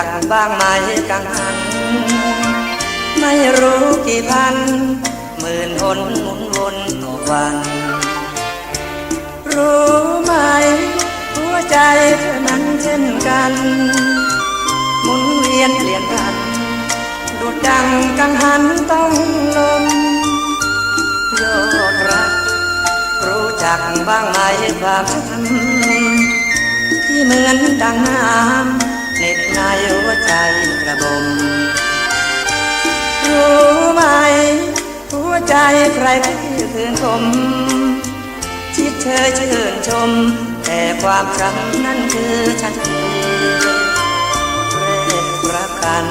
จักบ้างไหมกังหัน ไม่รู้กี่พัน หมื่นหนหมุนวนต่อวัน รู้ไหม หัวใจเธอนั้นเช่นกัน หมุนเวียนเปลี่ยนพันดูดดังกังหันต้องลมยอดรัก รู้จักบ้างไหมความที่เหมือนดังน้ำ หัวใจระบม รู้ไหม หัวใจใครที่คืนคมชิดเชยชื่นชม แต่ความช้ำนั้นคือฉันเองเรกรักกัน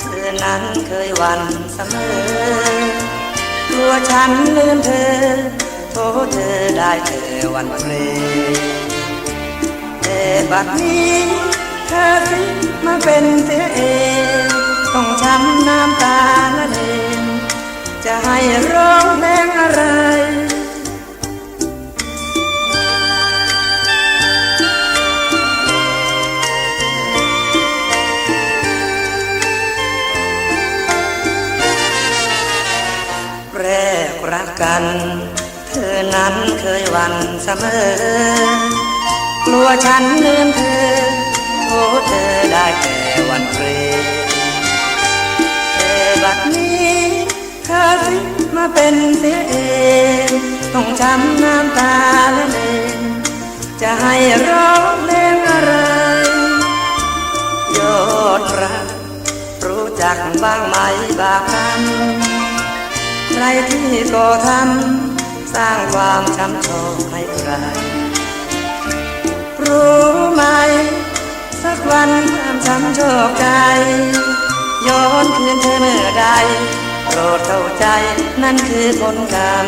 เธอนั้นเคยหวันเสมอกลัวฉันลืมเธอ โทษเธอได้เธอวันเพลแต่บัดนี้ ธอสิมาเป็นเสียเอง ต้องช้ำน้ำตาละเลงจะให้ร้องเพลงอะไรแรกรักกัน เธอนั้นเคยหวันเสมอ กลัวฉันลืมเธอ โอ้เธอได้แต่วันเพลงแต่บัดนี้เธอสิมาเป็นเสียเอง ต้องช้ำน้ำตาและเลงจะให้ร้องเลงอะไร ยอดรักรู้จักบ้างไหมบางคำใครที่ก่อทำสร้างความช้ำโชคให้ใครรู้ไหม สักวันความช้ำโชคใจ ย้อนคืนเธอเมื่อใดโปรดเข้าใจนั่นคือคนกรรม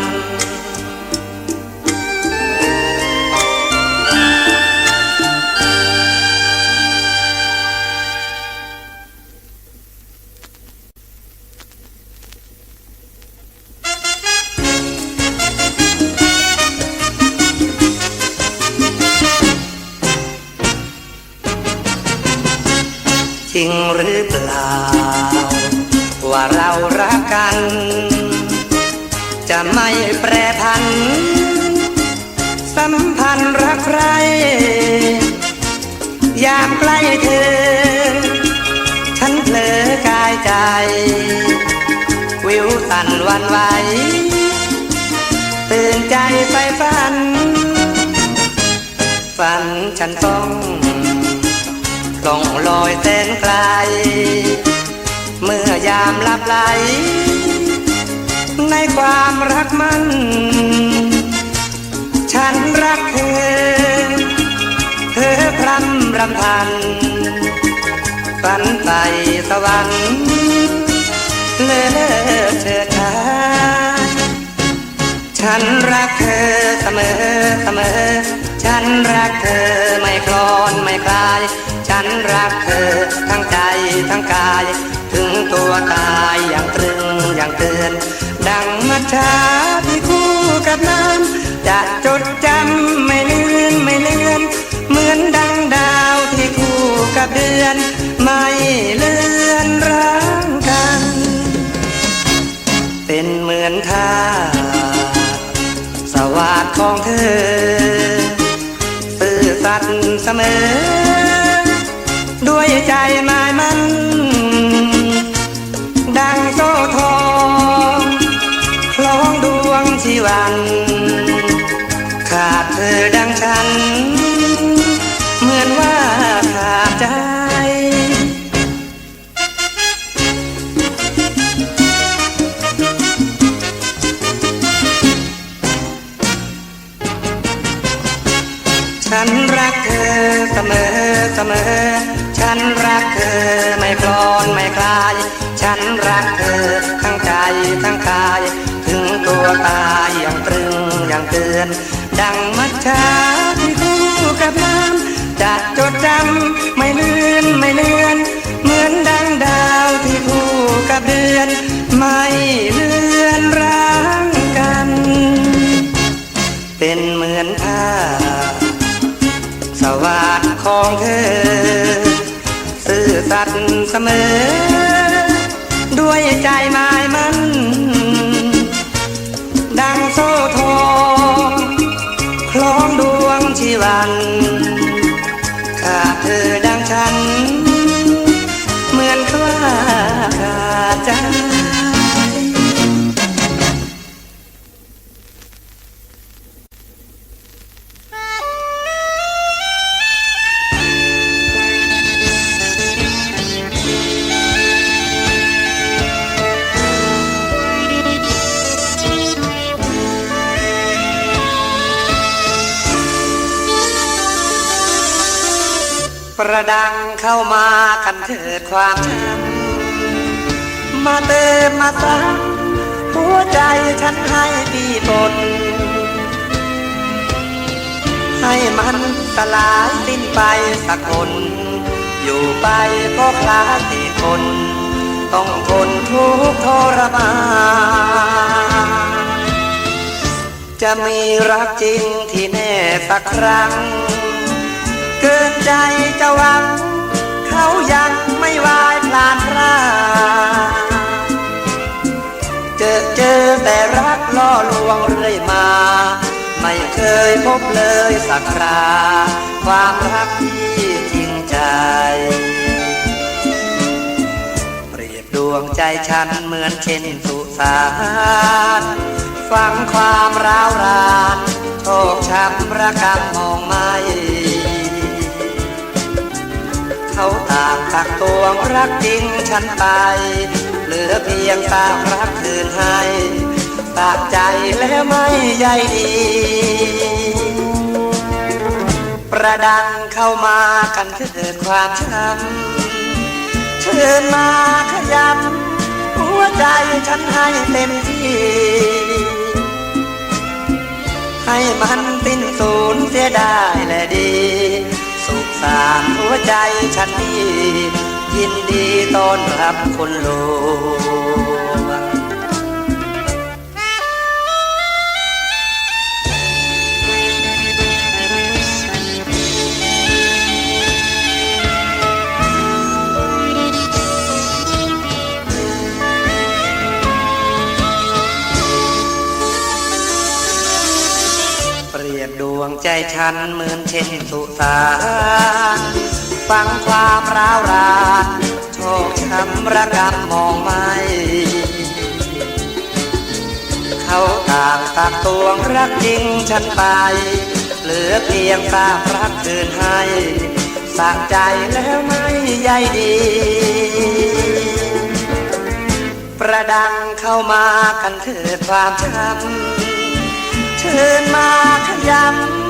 จริงหรือเปล่า ว่าเรารักกัน จะไม่แปรพัน สัมพันธ์รักใคร ยามใกล้เธอ ฉันเผลอกายใจ วิวสั่นวันไหวตื่นใจไปฝัน ฝันฉันต้อง ล่องลอยแสนไกล เมื่อยามลับไหล ในความรักมัน ฉันรักเธอ เธอพรำรำพันฝันไปสวรรค์เลอเชิดชายฉันรักเธอเสมอเสมอ ฉันรักเธอไม่คลอน ไม่คลาย ฉันรักเธอ ทั้งใจทั้งกาย ถึงตัวตายอย่างตรึงอย่างเตือน ดังมัจฉาที่คู่กับน้ำจะจดจำไม่เลือนไม่เลือน เหมือนดังดาวที่คู่กับเดือน ไม่เลือนร้างกัน เป็นเหมือนท่าสวัสดของเธอ สัตย์เสมอ ด้วยใจหมาย ฉันรักเธอเสมอเสมอ ฉันรักเธอไม่คลอนไม่คลาย ฉันรักเธอทั้งใจทั้งกาย ถึงตัวตายอย่างตรึงอย่างเตือน ดังมัจฉาที่คู่กับน้ำจะจดจำไม่เลือนไม่เลือน เหมือนดังดาวที่คู่กับเดือน ไม่เลือนร้างกัน เป็นเหมือนผ้า วาดของเธอ ซื่อสัตย์เสมอ ด้วยใจหมายมัน ดังโซ่ทองคล้องดวงชีวันขาดเธอดังฉัน ระดังเข้ามากันเถิดความช้ำมาเติมมาซ้ำหัวใจฉันให้พี่บนให้มันสลายสิ้นไปสักคน อยู่ไปก็คลาดที่คน ต้องทนทุกข์ทรมานจะมีรักจริงที่แน่สักครั้ง ไม่เคยพบเลยสักครา ความรักที่จริงใจ เปรียบดวงใจฉันเหมือนเช่นสุสานฟังความร้าวรานโชคช้ำระกำมองไม่เขาต่างตักตวงรักจริงฉันไป เหลือเพียงตามรักคืนให้ ตากใจแล้วไม่ใยดี ประดังเข้ามากันเกิดความช้ำเชิญมาขยำหัวใจฉันให้เต็มที่ ให้มันสิ้นสูญเสียได้และดี สุขสารหัวใจฉันนี้ยินดีต้อนรับคนโลว ฉันเหมือนเช่นสุสานฟังความร้าวรานโชคช้ำระกำมองไม่เขาต่างตักตวงรักจริงฉันไป เหลือเพียงตามรักคืนให้สะใจแล้วไม่ใยดี ประดังเข้ามากันเถิดความช้ำเชิญมาขยำ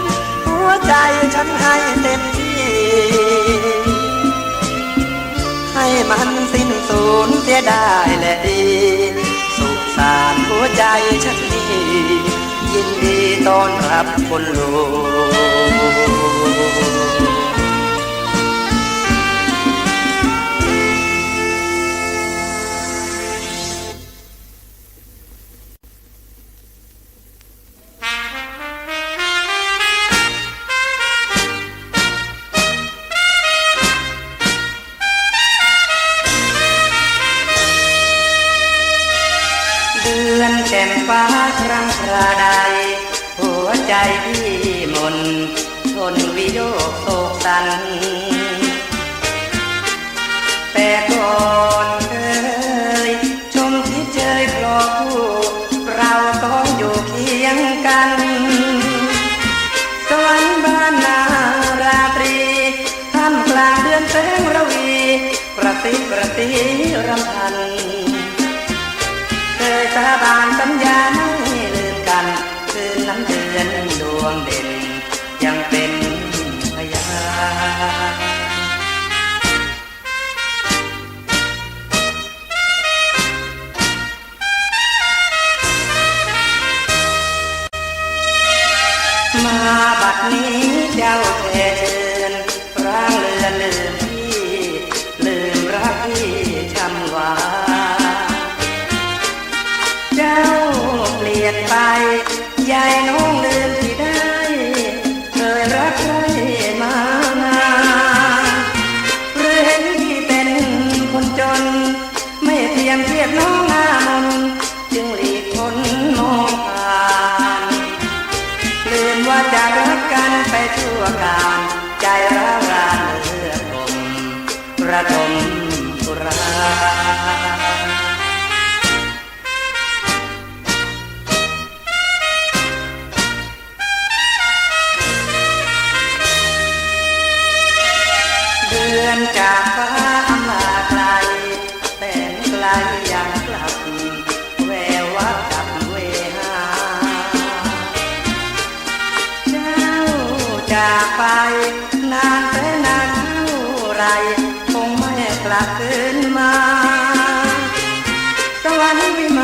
วใจฉันให้เต็มที่ ให้มันสิ้นสูญเสียได้และดีสุขสารหัวใจฉันนี้ยินดีต้อนรับคนโลก กสั สว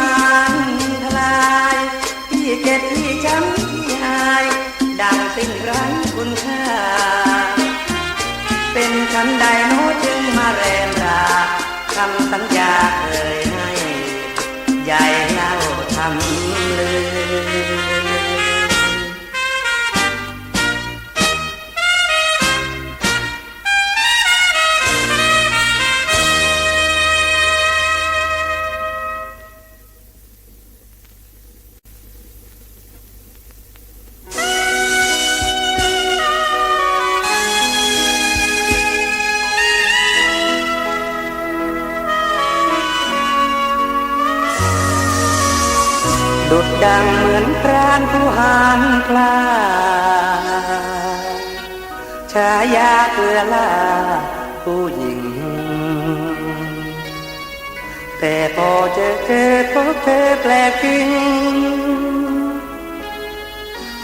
แต่พอเจอเจอพบเธอแปลกจริง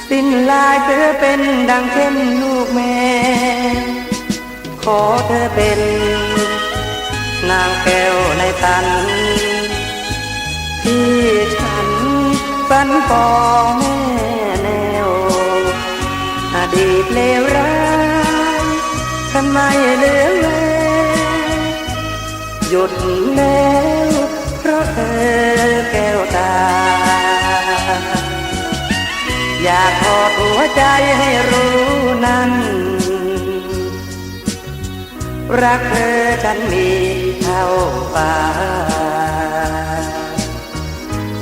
สิ้นลายเธอเป็นดังเช่นลูกแม่ ขอเธอเป็น นางแก้วในตัน ที่ฉันฝันปองแม่แนว อดีตเลวร้ายทำไมเหลือแลหยุดแล้ว เพราะเธอแก้วตา อยากทอหัวใจให้รู้นั้น รักเธอฉันมีเท่าฟ้า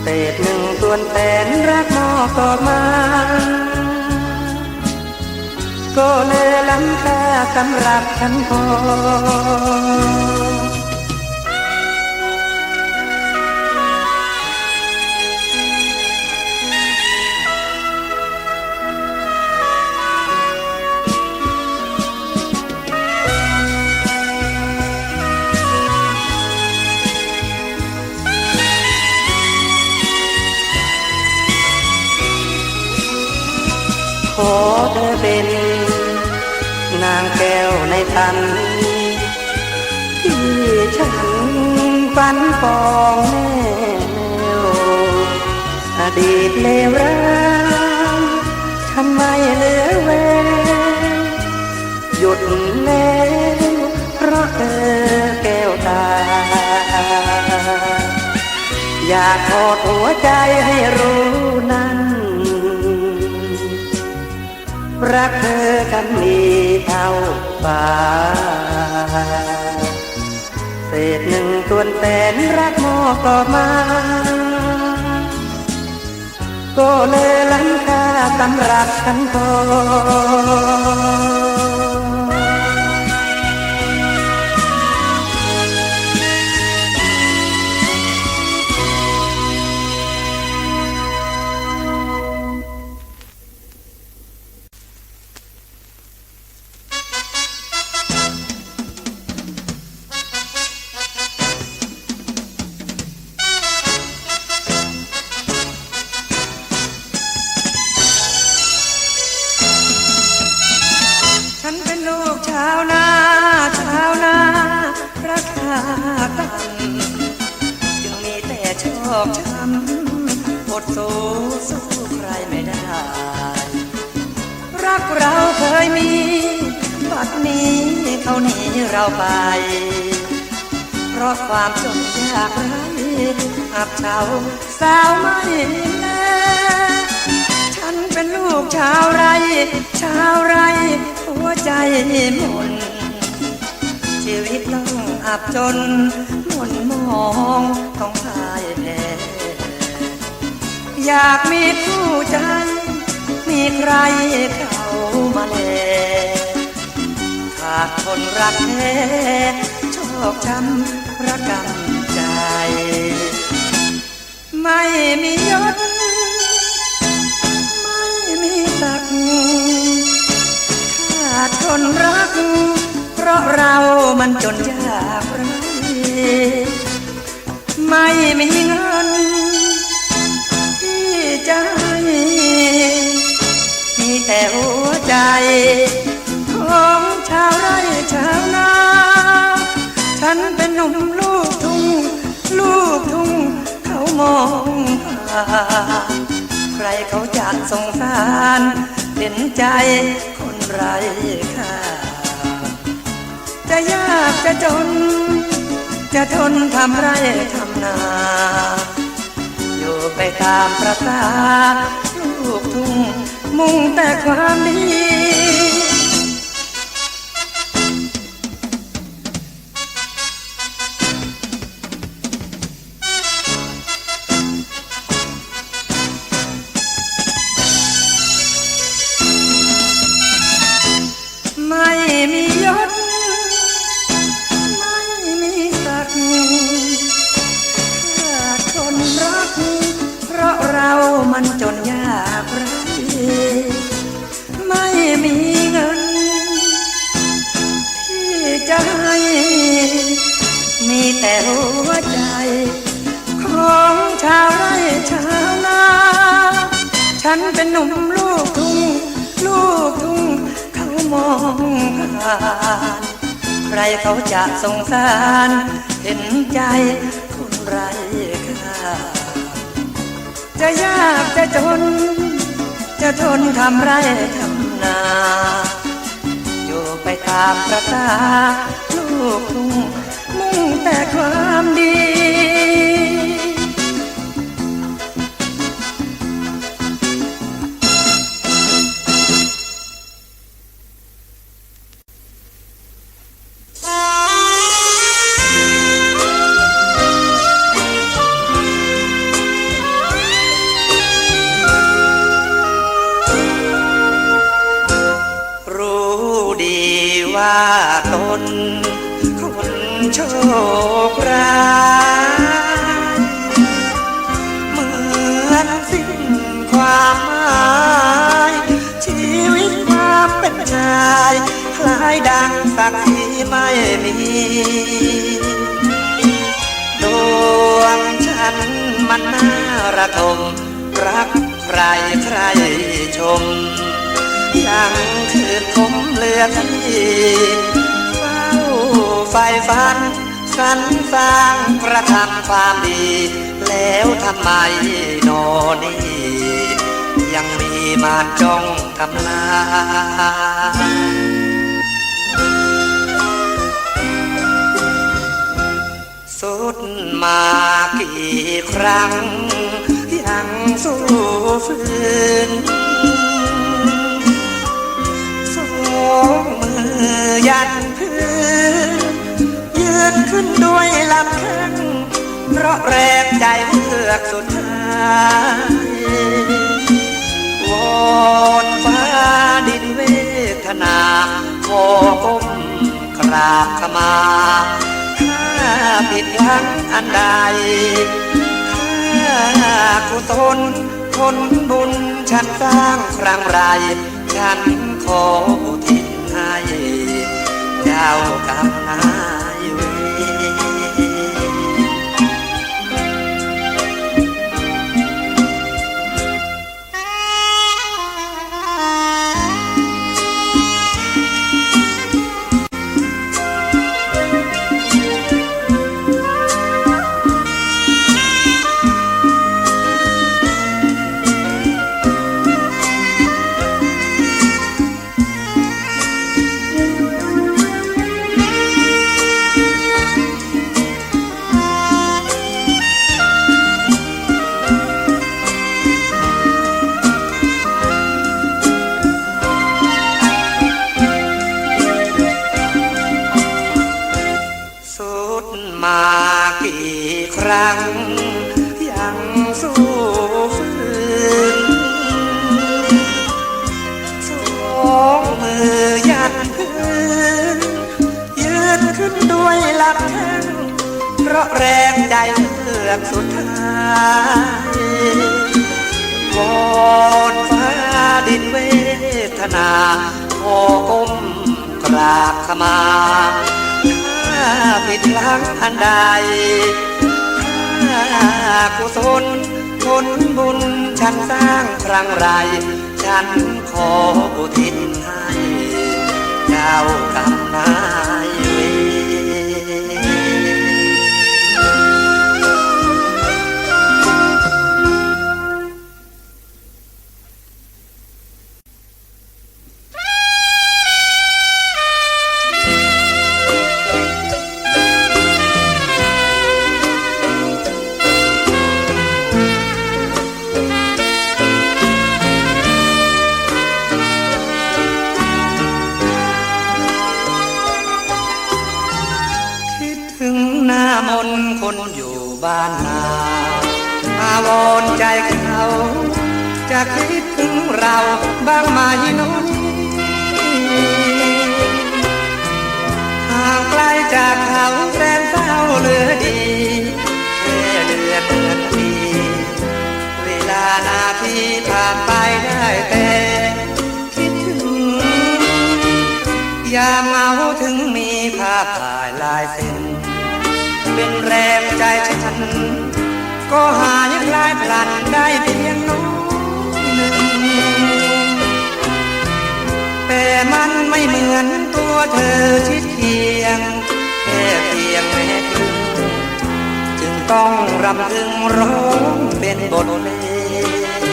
เศษหนึ่งส่วนแสนรักนอกกอมาก็เลยล้ำค่าสำหรับฉันพอ ขอเธอเป็นนางแก้วในตันที่ฉันฝันปองแนวอดีตเลวร้ายทำไมเหลือแววหยุดแล้วเพราะเธอแก้วตา อยากทอดหัวใจให้รู้นั้น รักเธอกันมีเท่าฟ้าเศษหนึ่งส่วนแสนรักมอบต่อมา ก็เลยลันค่าสำหรับฉันพอฉันาต่ำจึงมีแต่ชอกช้ำอดสู้สู้ใครไม่ได้ รักเราเคยมี บัดนี้เขาหนีเราไป เพราะความจนยากไร้อับเฉาสาวไม่แลฉันเป็นลูกชาวไร ชาวไร หัวใจหมุนชีวิตต้อ อับจนหมุนมองต้องพ่ายแพ้อยากมีผู้ใจ มีใครเข้ามาแลขาดคนรักแท้โชอกช้ำระกำใจ ไม่มียศไม่มีศักดิ์ขาดคนรัก ราะเรามันจนยากไรไม่มีเงินที่จะให้มีแต่หัวใจ ของชาวไร่ชาวนา ฉันเป็นหนุ่มลูกทุ่ง ลูกทุ่งเขามองผ่าใครเขาจะสงสาร เห็นใจคนไร้ค่า จะยากจะจน จะทนทำไรทำนา อยู่ไปตามประสาลูกทุ่งมุ่งแต่ความดีันจนยากไรไม่มีเงิน ที่จะให้มีแต่หัวใจ ของชาวไร่ชาวนา ฉันเป็นหนุ่มลูกทุ่งลูกทุ่งเขามองผ่านใครเขาจะสงสาร เห็นใจคนไร้ จะยากจะจน จะทนทำไรทำนา อยู่ไปตามประตาลูกทุ่งมุ่งแต่ความดี มเหลือที่เฝ้าไฟฟันสรรสร้างประทำความดี แล้วทำไมโนนี่ ยังมีมาจ้องทำลายสุดมากี่ครั้ง ยังสู้ฝืน งมือยันพื้นยืนขึ้นด้วยลำแข้งเพราะแรงใจเลือกสุดท้ายวอนฟ้าดินเวทนาขอก้มกราบขมาถ้าผิดหวังอันใดถ้ากุศลผลบุญฉันสร้างครั้งไร ฉันขออุทิศให้เจ้ากับนาย ครั้งยังสู้ฝืนสองมือยันพื้นยืนขึ้นด้วยหลักแข้งเพราะแรงใจเลือกสุดท้ายวอนฟ้าดินเวทนาขอก้มกราบขมา ถ้าผิดพลังอันใด กุศลผลบุญฉันสร้างครั้งไร ฉันขออุทิศให้เจ้ากรรมนาย จะคิดถึงเราบ้างไหมน้นห่างไกลจากเขาแสนเศร้าเหลือดีเดือนเดือนปีเวลานาทีผ่านไปได้แต่คิดถึงยามเหงาถึงมีภาพถ่ายลายเส้น เป็นแรงใจฉัน ก็หายคลายพลันได้เพียงน้อย ไม่เหมือนตัวเธอชิดเคียง แค่เพียงแม่ครึ่งจึงต้องรำพึงร้องเป็นบทเพลง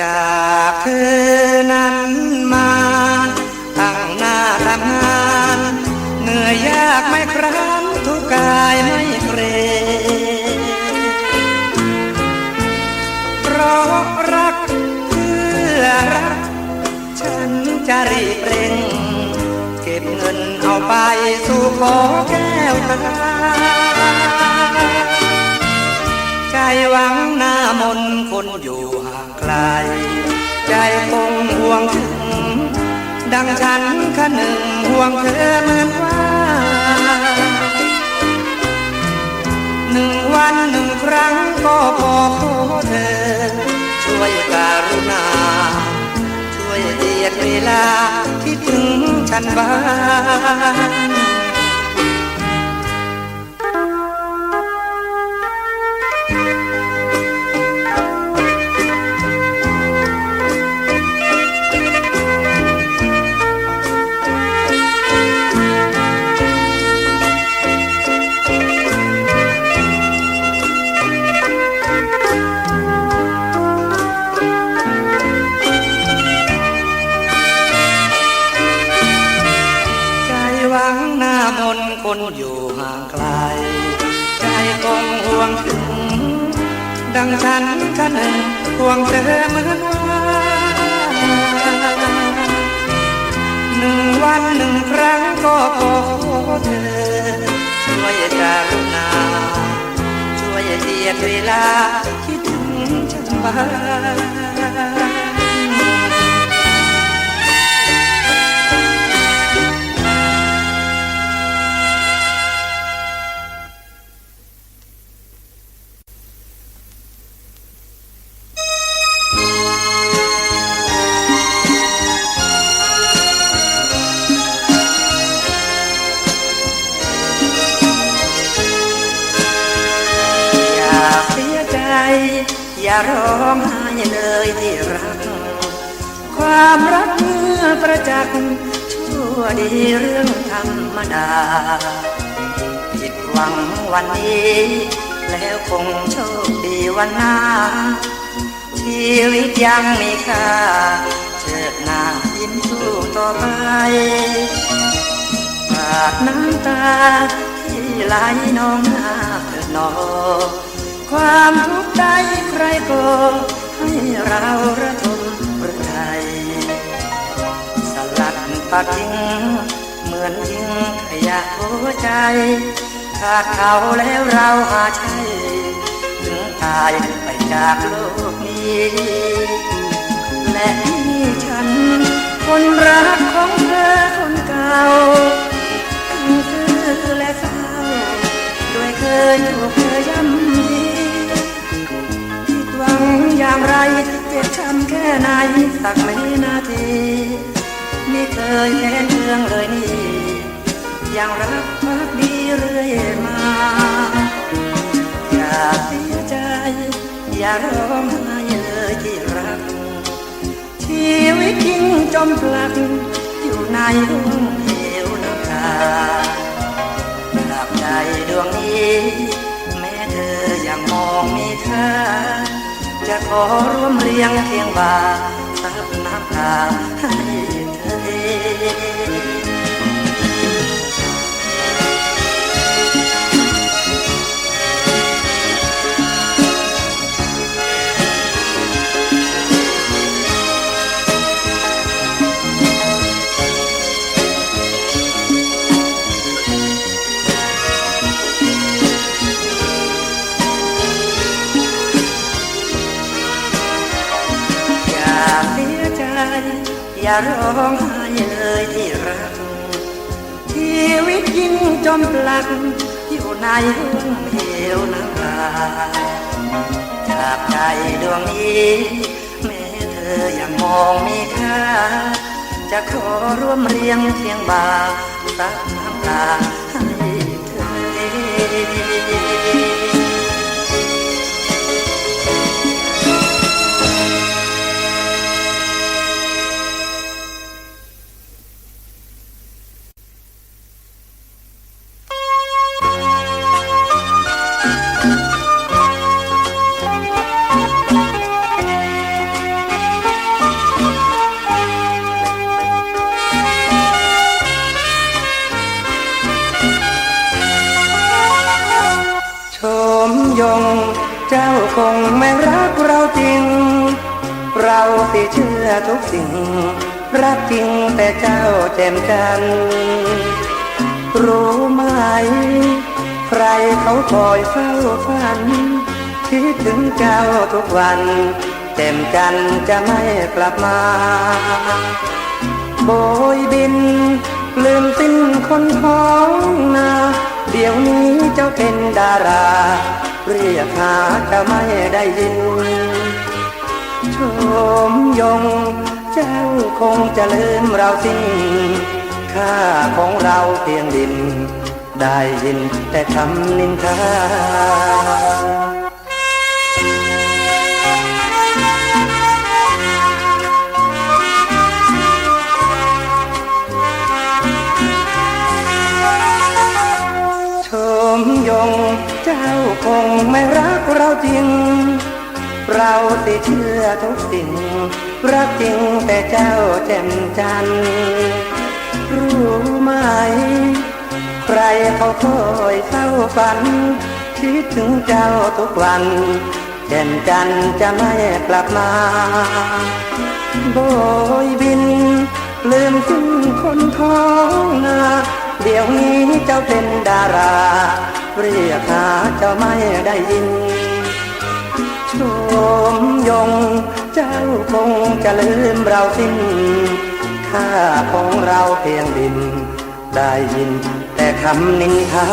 จากเธอนั้นมาตั้งหน้าทำงาน เหนื่อยยากไม่ครั้นทุกกายไม่เกรง ไปสู่ขอแก้วตาใจหวังหน้ามนคนอยู่ห่างไกล ใจคงห่วงถึง ดังฉันคะหนึ่งห่วงเธอเหมือนว่าหนึ่งวันหนึ่งครั้งก็พอขอเธอ ช่วยการุณา ช่วยเดียดเวลา ฉันบ้าง คนอยู่ห่างไกล ใจคงห่วงถึง ดังฉันคะหนึ่งห่วงเธอเหมือนว่าหนึ่งวันหนึ่งครั้งก็ขอเธอ ช่วยการุณาช่วยเดียดเวลาคิดถึงฉันบ้าง ประจักษ์ชั่วดีเรื่องธรรมดา ผิดหวังวันนี้ แล้วคงโชคดีวันหน้า ชีวิตยังมีค่าเชิดหน้ายิ้มสู้ต่อไปปาดน้ำตาที่ไหลนองหน้าเถิดหนอความทุกข์ใดใครก็ให้เราระทม ปัดทิ้งเหมือนทิ้งขยะหัวใจ ขาดเขาแล้วเราหาใช่ถึงตายไปจากโลกนี้และนี่ฉัน คนรักของเธอคนเก่าาทั้งซื่อและเศร้าด้วยเคยถูกเธอย่ำยีผิดหวังอย่างไรเจ็บช้ำแค่ไหนสักไม่นาที ไม่เคยแค้นเคืองเลยนี่ ยังรักพักดีเรื่อยมา อย่าเสียใจ อย่าร้องไห้เลยที่รัก ชีวิตจริงจมปลัก อยู่ในห้วงเหวน้ำตาหลับใจดวงนี้ แม้เธอยังมองมีค่าจะขอร่วมเลี้ยงเคียงบ่าซับน้ำตาให้ อย่าเสียใจอย่าร้องไห้ เลยที่รัก ชีวิตยิ่งจมปลักอยู่ในห้วงเหวน้ำตาจากใจดวงนี้แม้เธอยังมองมีค่า จะขอร่วมเรียงเคียงบาซับน้ำตาให้เธอ ชื่อทุกสิ่ง รักจริงแต่เจ้าแจ่มจัน รู้ไหม ใครเขาคอยเฝ้าฝัน คิดถึงเจ้าทุกวัน แจ่มจันจะไม่กลับมาโบยบิน ลืมสิ้นคนท้องนา เดี๋ยวนี้เจ้าเป็นดารา เรียกหาจะไม่ได้ยิน ชมยง เจ้าคงจะลืมเราสิ้นค่าของเราเพียงดิน ได้ยินแต่คำนินทาชมยง เจ้าคงไม่รักเราจริง เราสิเชื่อทุกสิ่ง รักจริงแต่เจ้าแจ่มจันทร์รู้ไหม ใครเขาคอยเฝ้าฝัน คิดถึงเจ้าทุกวัน แจ่มจันทร์จะไม่กลับมา โบยบิน ลืมสิ้นคนท้องนาเดี๋ยวนี้เจ้าเป็นดารา เรียกหาเจ้าไม่ได้ยิน ชมยง เจ้าคงจะลืมเราสิ้น ค่าของเราเพียงดิน ได้ยินแต่คำนินทา